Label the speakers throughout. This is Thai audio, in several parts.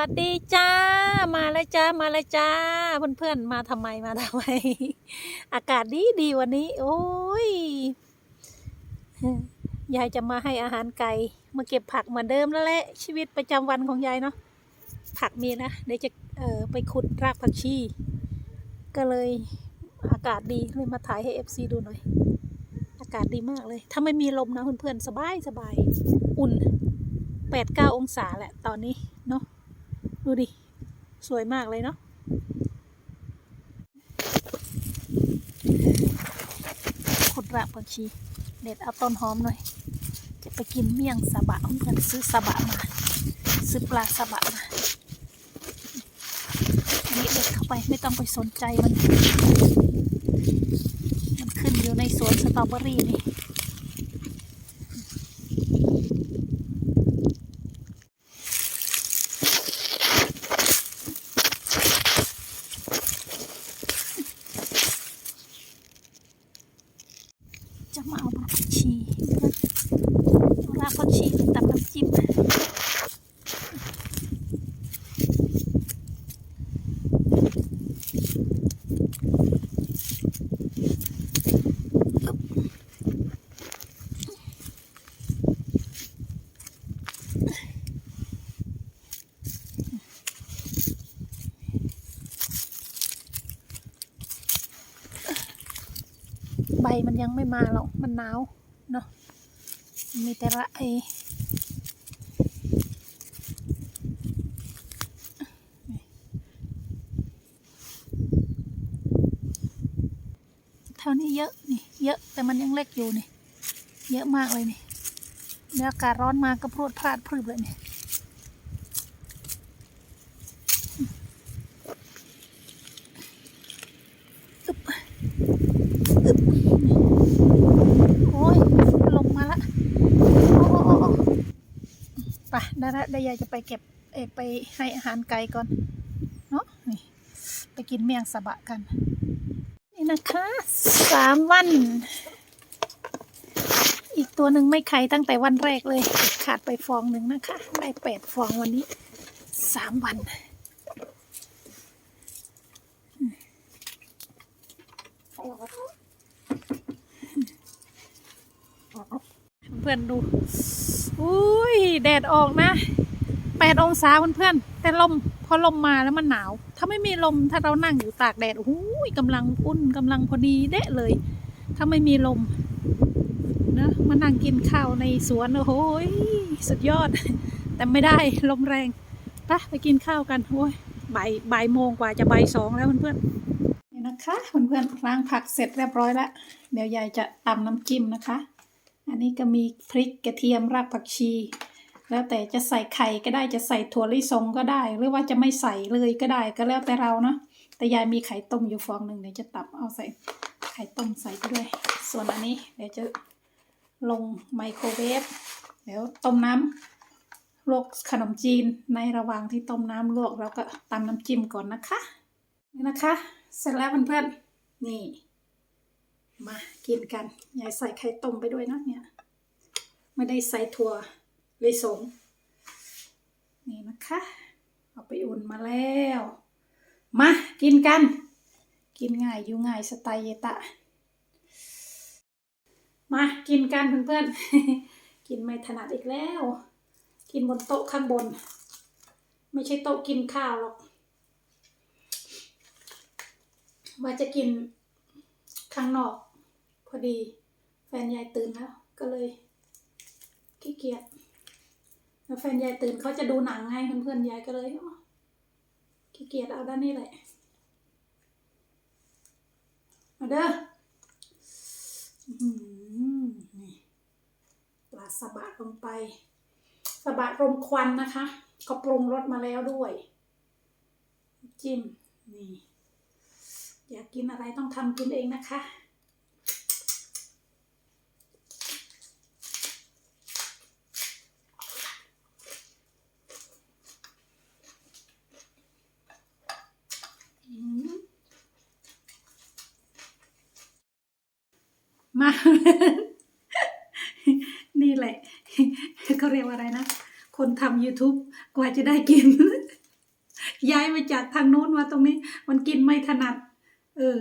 Speaker 1: วัสดีจ้า มาแล้วจ้า มาแล้วจ้า เพื่อนๆ มาทำไม มาทำไม อากาศดีดีวันนี้ โอ้ย ยายจะมาให้อาหารไก่ มาเก็บผักเหมือนเดิมแล้วแหละ ชีวิตประจำวันของยายเนาะ ผักมีนะ เดี๋ยวจะเออไปขุดรากผักชี ก็เลยอากาศดีเลยมาถ่ายให้ FC ดูหน่อย อากาศดีมากเลย ถ้าไม่มีลมนะเพื่อนๆ สบายสบาย อุ่นแปดเก้าองศาแหละตอนนี้ ดูดิ สวยมากเลยเนาะขุดรากผักชี เด็ดเอาต้นหอมหน่อย จะไปกินเมี่ยงสะบะเพื่อนซื้อสะบะมา ซื้อปลาสะบะมานี่เด็ดเข้าไปไม่ต้องไปสนใจมัน มันขึ้นอยู่ในสวนสตรอเบอรี่นี่ จะมาเอารากผักชีเอารากผักชีไปตำน้ำจิ้ม ใบมันยังไม่มาหรอก มันหนาวเนาะ มีแต่ละไอเท่านี้เยอะนี่ เยอะแต่มันยังเล็กอยู่นี่ เยอะมากเลยนี่เดี๋ยวอากาศร้อนมาก็พรวดพลาดพรึบเลยนี่ยอึ๊บอึ๊บโอ้ย ลงมาละ โอ้โอ้โอ้โอ้ไปได้ ละได้ยายจะไปเก็บเอไปให้อาหารไก่ก่อน เนาะนี่ไปกินเมี่ยงสะบะกัน นี่นะคะสามวัน อีกตัวหนึ่งไม่ไข่ตั้งแต่วันแรกเลย ขาดไปฟองหนึ่งนะคะ ได้แปดฟองวันนี้สามวันเพื่อนดู อุ้ยแดดออกนะแปดองศาเพื่อนๆ แต่ลมพอลมมาแล้วมันหนาว ถ้าไม่มีลมถ้าเรานั่งอยู่ตากแดดโอ้ยกำลังอุ่นกำลังพอดีเดะเลย ถ้าไม่มีลมนะมานั่งกินข้าวในสวนโอ้โหยสุดยอด แต่ไม่ได้ลมแรงไปไปกินข้าวกันโอ้ยบ่ายบ่ายโมงกว่าจะบ่ายสองแล้วเพื่อนๆนี่นะคะเพื่อนๆล้างผักเสร็จเรียบร้อยแล้วเดี๋ยวยายจะตำน้ำจิ้มนะคะ อันนี้ก็มีพริกกระเทียมรากผักชี แล้วแต่จะใส่ไข่ก็ได้จะใส่ถั่วลิสงก็ได้ หรือว่าจะไม่ใส่เลยก็ได้ก็แล้วแต่เราเนาะแต่ยายมีไข่ต้มอยู่ฟองหนึ่งเดี๋ยวจะตับเอาใส่ไข่ต้มใส่ไปด้วย ส่วนอันนี้เดี๋ยวจะลงไมโครเวฟเดี๋ยวต้มน้ำลวกขนมจีนในระหว่างที่ต้มน้ำลวกเราก็ตำน้ำจิ้มก่อนนะคะนี่นะคะ เสร็จแล้วเพื่อนๆนี่ มากินกัน ยายใส่ไข่ต้มไปด้วยนะเนี่ย ไม่ได้ใส่ถั่วลิสง นี่นะคะ เอาไปอุ่นมาแล้ว มากินกัน กินง่ายอยู่ง่ายสไตล์เยตะ มากินกันเพื่อนๆ กินไม่ถนัดอีกแล้ว กินบนโต๊ะข้างบน ไม่ใช่โต๊ะกินข้าวหรอก ว่าจะกินข้างนอก พอดีแฟนยายตื่นแล้ว ก็เลยขี้เกียจแล้วแฟนยายตื่นเขาจะดูหนังไงเพื่อนๆยายก็เลยขี้เกียจเอาด้านนี้แหละมาเด้ออื้อหือนี่ปลาสะบะลงไปสะบะรมควันนะคะก็ปรุงรสมาแล้วด้วย จิ้ม นี่ อยากกินอะไรต้องทำกินเองนะคะ อืมมา นี่แหละเขาเรียกว่าอะไรนะ คนทำ YouTube กว่าจะได้กิน ย้ายมาจากทางโน้นมาตรงนี้ มันกินไม่ถนัด เออ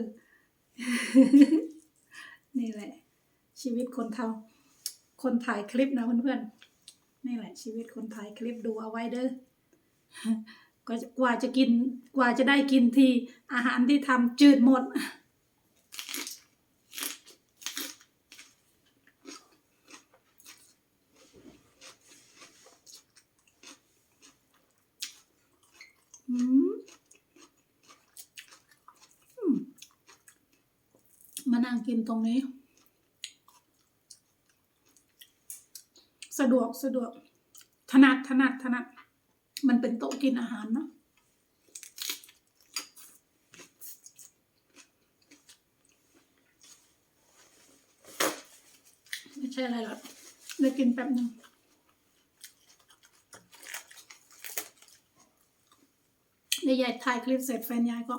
Speaker 1: นี่แหละ ชีวิตคนทำคนถ่ายคลิปนะเพื่อนๆ นี่แหละ ชีวิตคนถ่ายคลิปดูเอาไว้เด้อก็จะกว่าจะกิน กว่าจะได้กินทีอาหารที่ทำจืดหมด อืมอืมมานั่งกินตรงนี้ สะดวกสะดวก ถนัดถนัดถนัด มันเป็นโต๊ะกินอาหารเนาะไม่ใช่อะไรหรอกได้กินแป๊บหนึ่งเดี๋ยวยายถ่ายคลิปเสร็จแฟนยายก็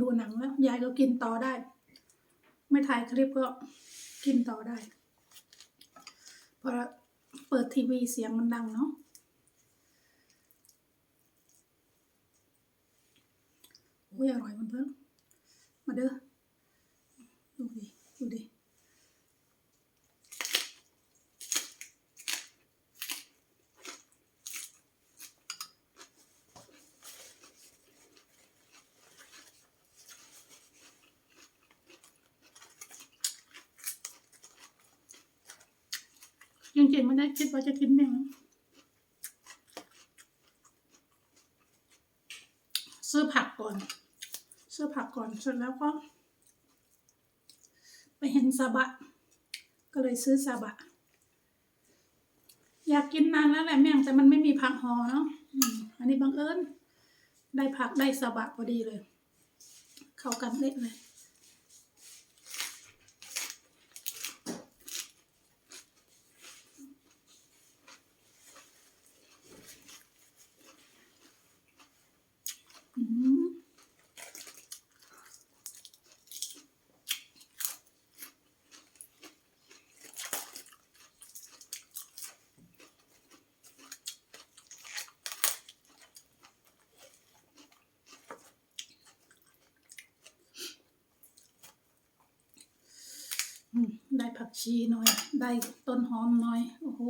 Speaker 1: ดูหนังแล้ว ยายก็กินต่อได้ ไม่ถ่ายคลิปก็กินต่อได้เพราะเปิดทีวีเสียงมันดังเนาะโอ้ยอร่อยมันเพิ่มมาเด้อดูดิดูดิ จริงๆไม่ได้คิดว่าจะกินเนียนะซื้อผักก่อน ซื้อผักก่อนเสร็จแล้วก็ ไปเห็นซาบะ ก็เลยซื้อซาบะ อยากกินนานแล้วแหละแม่งแต่มันไม่มีผักห่อเนาะอันนี้บังเอิญได้ผักได้ซาบะพอดีเลย เข้ากันเละเลย อืมอืม ได้ผักชีหน่อย ได้ต้นหอมหน่อย โอ้โห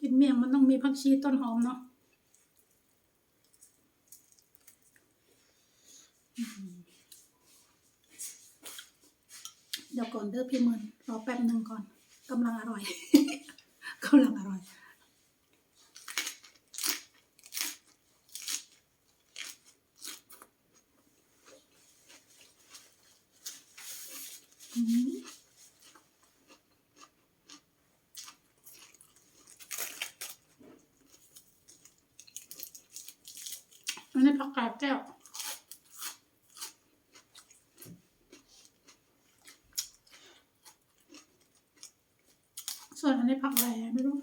Speaker 1: กินเมี่ยงมันต้องมีผักชีต้นหอมเนาะ เดี๋ยวก่อนเด้อพี่เมินรอแป๊บหนึ่งก่อนกำลังอร่อยกำลังอร่อย อืมอันนี้ผักกาดแก้ว ส่วนอันนี้ผักอะไรไม่รู้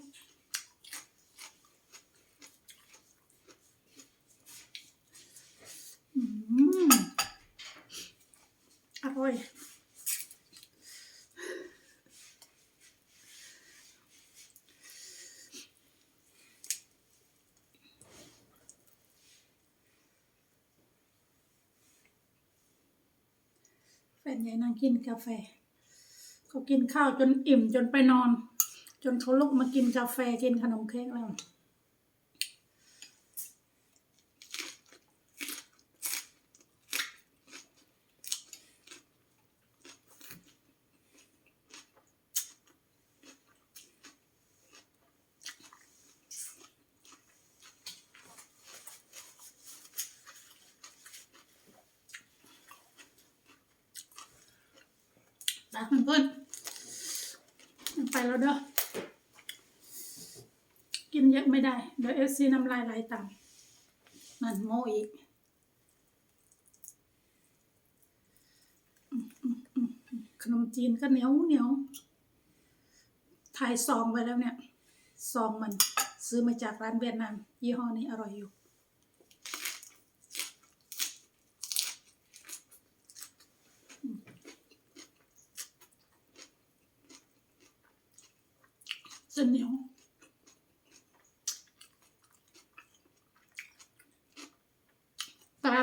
Speaker 1: อร่อยแฟนยายนั่งกินกาแฟ เขากินข้าวจนอิ่มจนไปนอน จนเขาลุกมากินกาแฟกินขนมเค้กแล้วไปเพื่อนไปแล้วเด้อ เยอะไม่ได้ เดี๋ยวเอฟซีน้ำลายไหลตามนั่นโมอีกขนมจีนก็เหนียวเหนียวถ่ายซองไว้แล้วเนี่ยซองมันซื้อมาจากร้านเวียดนามยี่ห้อนี้อร่อยอยู่ เส้นเหนียว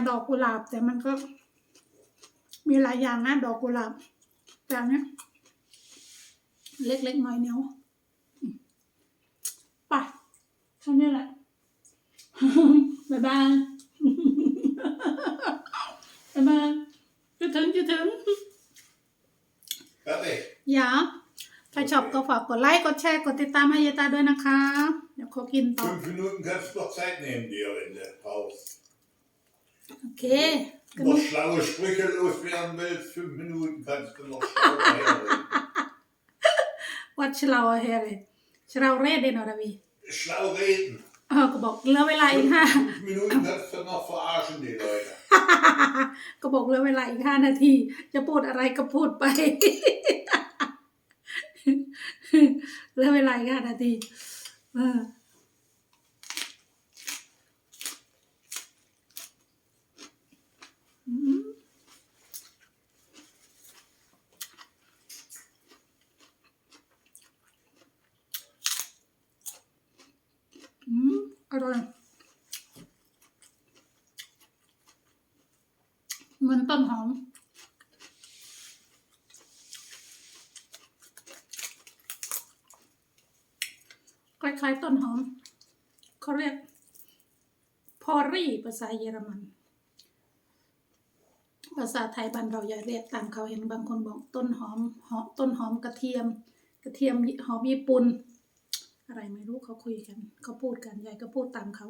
Speaker 1: ดอกกุหลาบ แต่มันก็ มีหลายอย่างนะดอกกุหลาบ แต่อันเนี้ยเล็กๆน้อยเนี้ยวอืมไปแค่นี้แหละบ๊ายบายบ๊ายบายจะถึงจะถึง
Speaker 2: Fertig.
Speaker 1: อย่าใครชอบก็ฝากกดไลค์กดแชร์กดติดตามให้ยายตาด้วยนะคะ เดี๋ยวขอกินต่อ
Speaker 2: Fünf Minuten kannst du noch Zeit nehmen dir in der Pause.
Speaker 1: โอเค
Speaker 2: Du musst schlaue Sprüche loswerden willst, fünf Minuten kannst du noch schlau reden.
Speaker 1: วัดชลาวเฮเรชลาวเรดเดนอรวี
Speaker 2: Schlau reden.
Speaker 1: เออก็บอกเหลือเวลาอีกห้า
Speaker 2: Fünf Minuten kannst du noch verarschen, die Leute.
Speaker 1: ก็บอกเหลือเวลาอีกห้านาที จะพูดอะไรก็พูดไป เหลือเวลาอีกห้านาที เอออืมอืมอร่อยเหมือน ต้นหอม คล้ายๆต้นหอม เขาเรียกพอรี่ภาษาเยอรมัน ภาษาไทยบ้านเราอย่าเรียกตามเขาเห็นบางคนบอกต้นหอมหอมต้นหอมกระเทียม กระเทียมหอมญี่ปุ่นอะไรไม่รู้เขาคุยกันเขาพูดกันยายก็พูดตามเขา